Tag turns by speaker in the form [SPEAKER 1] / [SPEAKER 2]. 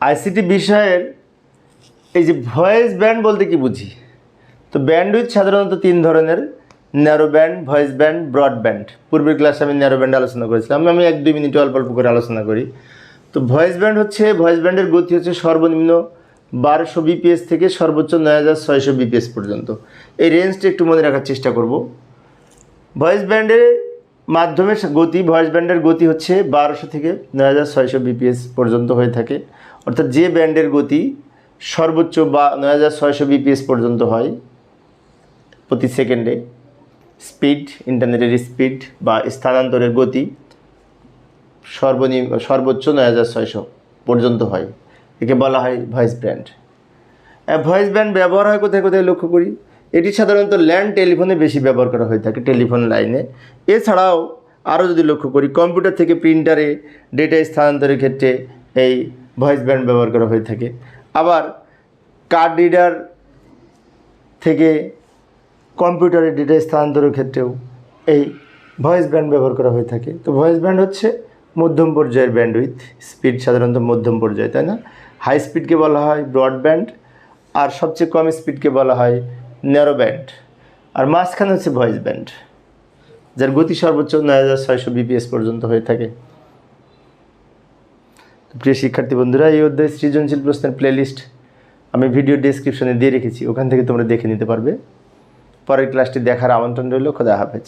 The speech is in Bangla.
[SPEAKER 1] আইসিটি বিষয়ের এই যে ভয়েস ব্যান্ড বলতে কি বুঝি? তো ব্যান্ডউইথ সাধারণত তিন ধরনের, narrow band, voice band, broad band. পূর্বের ক্লাসে আমি ন্যারো ব্যান্ড আলোচনা করেছিলাম, আমি এক দুই মিনিট অল্প অল্প করে আলোচনা করি। তো ভয়েস ব্যান্ড হচ্ছে, ভয়েস ব্যান্ডের গতি হচ্ছে সর্বনিম্ন বারোশো বিপিএস থেকে সর্বোচ্চ নয় হাজার ছয়শো বিপিএস পর্যন্ত। এই রেঞ্জটা একটু মনে রাখার চেষ্টা করব। ভয়েস ব্যান্ডের মাধ্যমে গতি, ভয়েস ব্যান্ডের গতি হচ্ছে বারোশো থেকে নয় হাজার ছয়শো বিপিএস পর্যন্ত হয়ে থাকে। অর্থাৎ যে ব্যান্ডের গতি সর্বোচ্চ বা নয় হাজার ছয়শো বিপিএস পর্যন্ত হয় প্রতি সেকেন্ডে। স্পিড, ইন্টারনেটের স্পিড বা স্থানান্তরের গতি সর্বনিম্ন সর্বোচ্চ নয় হাজার ছয়শো পর্যন্ত হয়। একে বলা হয় ভয়েস ব্যান্ড। ভয়েস ব্যান্ড ব্যবহার হয় কোথায় কোথায় লক্ষ্য করি? এটি সাধারণত ল্যান্ড টেলিফোনে বেশি ব্যবহার করা হয়ে থাকে, টেলিফোন লাইনে। এছাড়াও আরও যদি লক্ষ্য করি, কম্পিউটার থেকে প্রিন্টারে ডেটা স্থানান্তরের ক্ষেত্রে এই ভয়েস ব্যান্ড ব্যবহার করা হয়ে থাকে। আবার কার্ড রিডার থেকে কম্পিউটারে ডেটা স্থানান্তরের ক্ষেত্রেও এই ভয়েস ব্যান্ড ব্যবহার করা হয়ে থাকে। তো ভয়েস ব্যান্ড হচ্ছে মধ্যম পর্যায়ের ব্যান্ডউইথ। স্পিড সাধারণত মধ্যম পর্যায়ে, তাই না? হাই স্পিডকে বলা হয় ব্রডব্যান্ড আর সবচেয়ে কম স্পিডকে বলা হয় ন্যারো ব্যান্ড। আর মাঝখানে হচ্ছে ভয়েস ব্যান্ড, যার গতি সর্বোচ্চ নয় হাজার ছয়শো বিপিএস পর্যন্ত হয়ে থাকে। প্রিয় শিক্ষার্থী বন্ধুরা, এই অধ্যায় সৃজনশীল প্রশ্নের প্লেলিস্ট আমি ভিডিও ডিসক্রিপশনে দিয়ে রেখেছি। ওখান থেকে তোমরা দেখে নিতে পারবে। পরের ক্লাসটি দেখার আমন্ত্রণ রইল। খোদা হাফেজ।